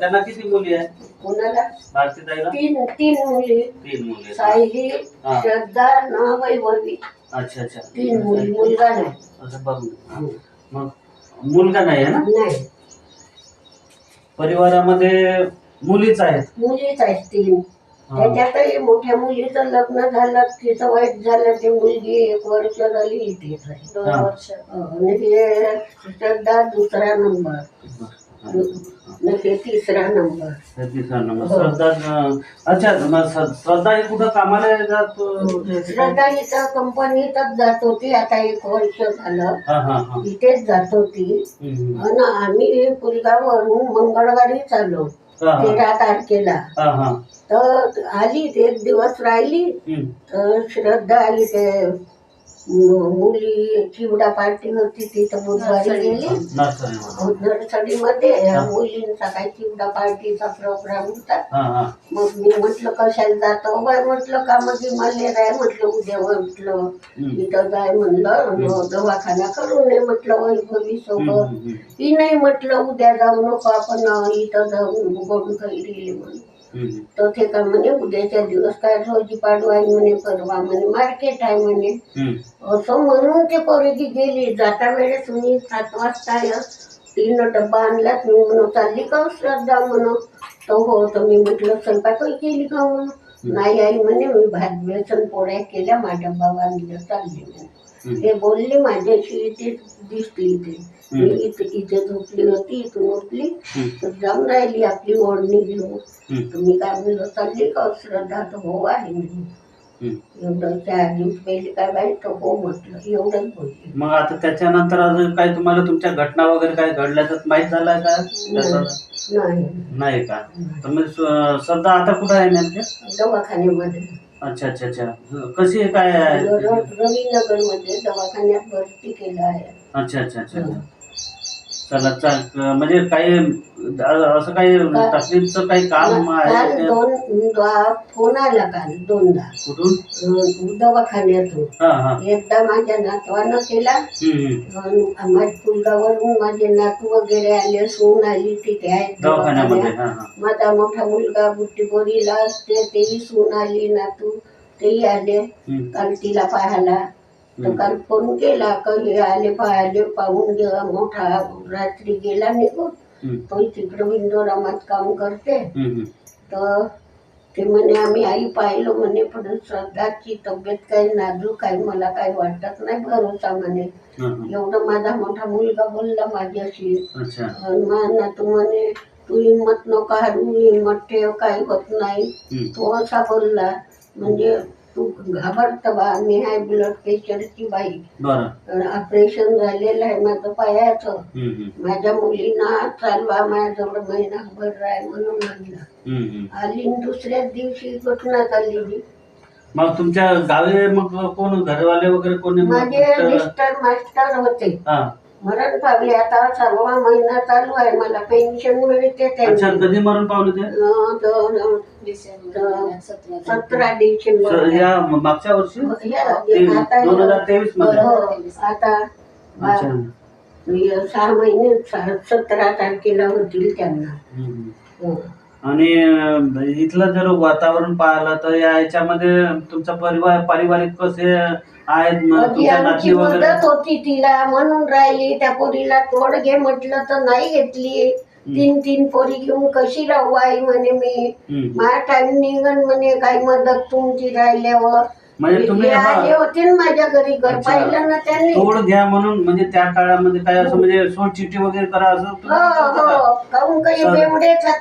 त्यांना किती मुली आहे कोणाला? भारतीताईला तीन तीन मुली. तीन मुली आहेत. सायली हा. श्रद्धा न वैभवी अच्छा अच्छा. तीन मुली मुलगा नाही. असं बघून हा. मग मुलगा नाही आहे ना? नाही. परिवारामध्ये मुलीच आहेत. मुलीच आहेत तीन. हा. त्याच्यातही मोठ्या मुलीचं लग्न झालं तिचं वाईट झालं ती मुलगी एक वर्ष झाली इथे झाली. दोन हा. वर्ष. आणि ते श्रद्धा दुसरा नंबर. तिसरा नंबर. तिसरा नंबर. श्रद्धा अच्छा मग श्र- श्रद्धा ही कुठं कामाला जात श्रद्धा इथं कंपनीतच जात होती आता एक वर्ष झालं. हा हा हा. इथेच जात होती. हम्म. आणि आम्ही पुलगावरून मंगळवारी चाललो हा हा. तेरा तारखेला. हा हा. तर आली ते एक दिवस राहिली. हम्म. तर श्रद्धा आली ते मुली चिवडा पार्टी होती तिथं बुधवारी गेली. नर्सरीमध्ये. नर्सरीमध्ये या मुलींचा काही चिवडा पार्टीचा प्रोग्राम होता. हा हा. मग मी म्हटलं कशाला जातो? बाय म्हटलं का मध्ये मलेर आहे. म्हटलं उद्या म्हटलं. इथं जाय म्हणलं दवाखाना करू नये म्हटलं वैभवी सोबत. ही नाही म्हटलं उद्या जाऊ नको आपण इथं जाऊन गोड काही म्हणून. तर ते का म्हणे उद्याच्या दिवस काय रोजी पाडू आहे म्हणे परवा म्हणे मार्केट आहे म्हणे. असं म्हणून ते पोरगी गेली जाता वेळेस मी सात वाजता आलं तिनं डब्बा आणला मी म्हणून चालली का श्रद्धा म्हणून तो हो तर मी म्हटलं स्वयंपाकही केली का म्हणून नाही आई म्हणे मी भात बेसन पोळ्या केल्या माझ्या डब्बा बांधलं चालली म्हणे. ते बोलली माझ्याशी ते दिसली इथे मी. इथे इथे झोपली होती इथून उठली. तर जाऊन राहिली आपली ओढणी घेऊन. तुम्ही काय म्हणलं चालली का श्रद्धा? तर हो आहे. एवढं चार दिवस पहिली काय तर हो म्हटलं. एवढंच बोलली. मग आता त्याच्यानंतर अजून काय तुम्हाला तुमच्या घटना वगैरे काय घडल्याचं माहीत झालंय का? त्याचं? नाही. नाही का? तर मग स- श्रद्धा आता कुठं आहे नेमके? दवाखान्यामध्ये. अच्छा अच्छा अच्छा. कशी आहे काय? आहे रविनगरमध्ये दवाखान्यात भरती केलं आहे. अच्छा अच्छा अच्छा. अच्छा. चला. चाल म्हणजे काही असं काही तकलीफचं काही काम आहे काल? दोन दो- फोन आला काल दोनदा. कुठून? अं, दवाखान्यातून. हा हा. एकदा माझ्या नातवानं केला. हम्म, हम्म. अन् माझ्या पुलगावरून माझे नातू वगैरे आले सून आली तिथे आहेत दवाखान्यामध्ये दवाखान्यात. हा हा. माझा मोठा मुलगा बुट्टीबोरीला असते तेही सून आली नातू तेही आले. हम्म, काल तिला पाहायला. तर. काल फोन केला कधी आले पाहिले पाहून गेला मोठा रात्री गेला निघून तो तिकडं विंडोरामात काम करते. तर ते म्हणे आम्ही आई पाहिलं म्हणे पण श्रद्धाची तब्येत काही नाजूक आहे मला काही वाटत नाही भरोसा म्हणे. एवढं माझा मोठा मुलगा बोलला माझ्याशी माझा तू म्हणे तू हिंमत नको हरू हिंमत ठेव काही होत नाही. तो असा बोलला म्हणजे तू घाबरत बा मी आहे ब्लड प्रेशरची बाई. बरं. ऑपरेशन झालेलं आहे माझं पायाचं. माझ्या मुलीना चालवा माझ्याजवळ महिनाभर राय म्हणून हम्म. आली दुसऱ्याच दिवशी घटना झाली मग तुमच्या गावी मग कोण घरवाले वगैरे कोणी माझे मिस्टर मास्टर होते. मरण पावले आता सहावा महिना चालू आहे मला पेन्शन मिळते अच्छा कधी मरण पावले ते? अं, द- डिसेंबर महिन्यात सतरा डिसेंबर. या मागच्या वर्षी? या- आता दोन हजार तेवीसमध्ये. हो, आता अच्छा. बा- सहा महिने सहा- सतरा तारखेला होतील त्यांना. हम्म. हो. आणि इथलं जर वातावरण पाहिलं तर या याच्यामध्ये तुमचा परिवार पारिवारिक कसे आहेत आमची वगैरे? मदत होती तिला म्हणून राहिली. त्या पोरीला तोड घे म्हटलं तर नाही घेतली. तीन तीन पोरी घेऊन कशी राहू आई म्हणे मी? हम्म. माझा टाइम निघन म्हणे काही मदत तुमची राहिल्यावर. म्हणजे तुम्ही हे आले हा, होते ना माझ्या घरी घर अच्छा. पाहिलं ना त्यांनी तोड घ्या म्हणून म्हणजे त्या काळामध्ये काय असं म्हणजे सोड चिठ्ठी वगैरे करा असं हो तुम्ही म्हणत होता हो काहून काही सर.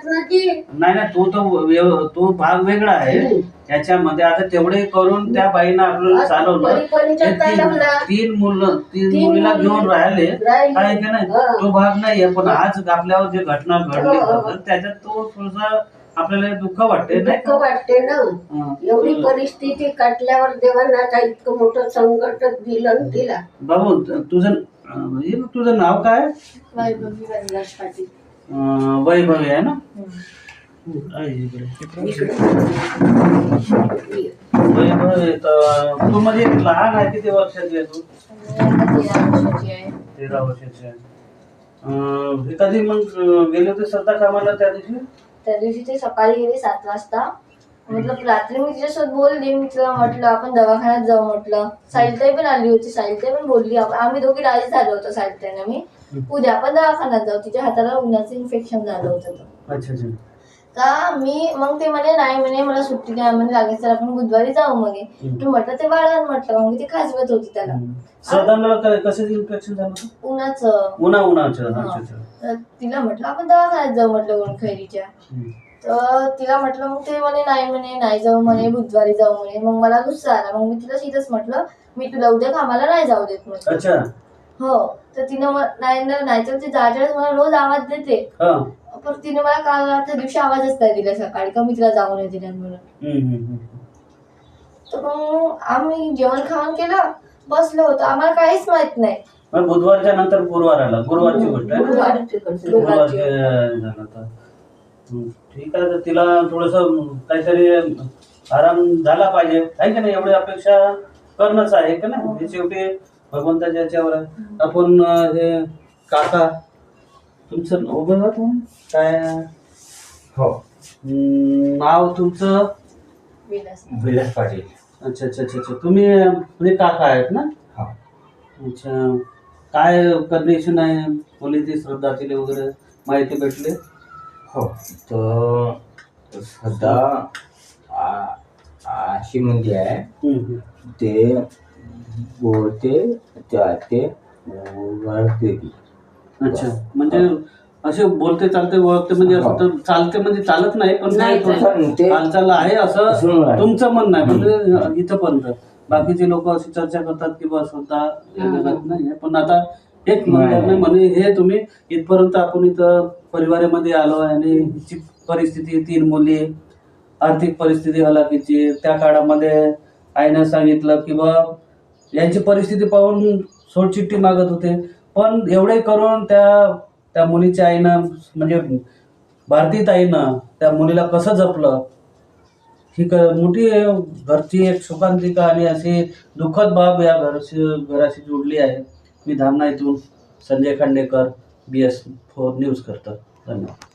ना ती नाही नाही तो तो व्यव- तो भाग वेगळा आहे हम्म. याच्यामध्ये आता तेवढे करून त्या बाईनं आपल्याला चालवलं ते तीन मुलं तीन तीन मुलीला मुली घेऊन राहिले राहिली. आहे की नाही हा. तो भाग नाहीये पण आज आपल्यावर जे घटना घडली हो, हो. तर त्याच्यात तो थोडासा आपल्याला दुःख वाटते नाही दुःख वाटते ना. हा. एवढी परिस्थिती काटल्यावर देवांना आता इतकं मोठं संकट दिलं ना तिला बाबू त- तुझं अं, हे बघ, तुझं नाव काय? वैभवी वनराज पाटील. अं, वैभवी आहे ना? इकडे. वैभवी तर तू म्हणजे लहान आहे किती वर्षाची आहे तू? तेरा वर्षाची आहे. तेरा वर्षाची आहे अं, हे कधी मग अं, गेले होते श्रद्धा कामाला त्या दिवशी? त्या दिवशी ते सकाळी गेले सात वाजता. मतलब रात्री मी तिच्यासोबत बोलली. मी तिला म्हटलं आपण दवाखान्यात जाऊ म्हटलं. साहिलताई पण आली होती. साहिलताई पण बोलली आप- आम्ही दोघी राजी झालो होतो साहिलताईनं. मी उद्या आपण दवाखान्यात जाऊ. तिच्या हाताला उन्हाचं इन्फेक्शन झालं होतं तर. अच्छा अच्छा. का? मी मग ते म्हणे नाही म्हणे मला सुट्टी द्या म्हणे लागेल तर आपण बुधवारी जाऊ म्हणे हम्म. मी म्हटलं ते बाळान म्हटलं मग ती खाजवत होती त्याला. इन्फेक्शन झालं उन्हाचं. उन्हा तिला म्हटलं आपण दवाखान्यात जाऊ म्हटलं हम्म. तर तिला म्हटलं मग ते म्हणे नाही म्हणे नाही जाऊ म्हणे बुधवारी जाऊ म्हणे. मग मला गुस्सा आला. मग मी तिला सीधंच म्हटलं मी तुला उद्या कामाला नाही जाऊ देत म्हटलं. हो तर तिनं म- नाही ना- नाही तर ती मला रोज आवाज देते. हा. पण तिने मला काल त्या दिवशी आवाजच नाही दिला सकाळी का मी तिला जाऊ नाही दिला म्हणून. हम्म, हम्म, हम्म. तर मग आम्ही जेवण खावण केलं बसलो होतो. आम्हाला काहीच माहीत नाही. मग बुधवारच्या नंतर गुरुवार आला. गुरुवारची गोष्ट आहे ना? गुरुवारी तिकडचं. गुरुवारची अं, झालं तर. हम्म. ठीक आहे. तर तिला थोडस काहीतरी आराम झाला पाहिजे. आहे का नाही? एवढी अपेक्षा करणंच आहे का नाही? हे शेवटी भगवंताच्या याच्यावर आहे. आपण हे काका तुमचं उभं राहा तुम्ही. काय? हो. नाव तुमचं? विलास विलास पाटील. अच्छा अच्छा अच्छा अच्छा. तुम्ही म्हणजे काका आहेत ना? हा. अच्छा. काय कंडिशन आहे? मुलीची श्रद्धा तिला वगैरे? माहिती भेटली? हो. तर सध्या आ- अशी मुलगी आहे. हम्म, हम्म. ते बोलते त्या ते ओळखते ती. अच्छा म्हणजे असे बोलते चालते ओळखते म्हणजे असं तर चालते म्हणजे चालत नाही पण नाही, काही थोडंसं ते- हालचाल आहे असं असं आहे. तुमचं म्हणणं आहे म्हणजे इथंपर्यंत बाकीचे लोक अशी चर्चा करतात की बा स्वतः हे करत नाही पण आता एक म्हणतात नाही म्हणे हे तुम्ही इथपर्यंत आपण इथं परिवारामध्ये आलो आहे आणि हिची परिस्थिती तीन मुली आर्थिक परिस्थिती हलाखीची त्या काळामध्ये आईनं सांगितलं की बा यांची परिस्थिती पाहून सोडचिठ्ठी मागत होते. पण एवढे करून त्या त्या मुलीच्या आईनं म्हणजे भारतीय ताईनं त्या मुलीला कसं जपलं? ही क मोठी घरची एक सुखांतिका आणि अशी दुःखद बाब या घरशी घराशी जोडली आहे. मी धामणा इथून Sanjay Khandekar B S four news करतो. धन्यवाद.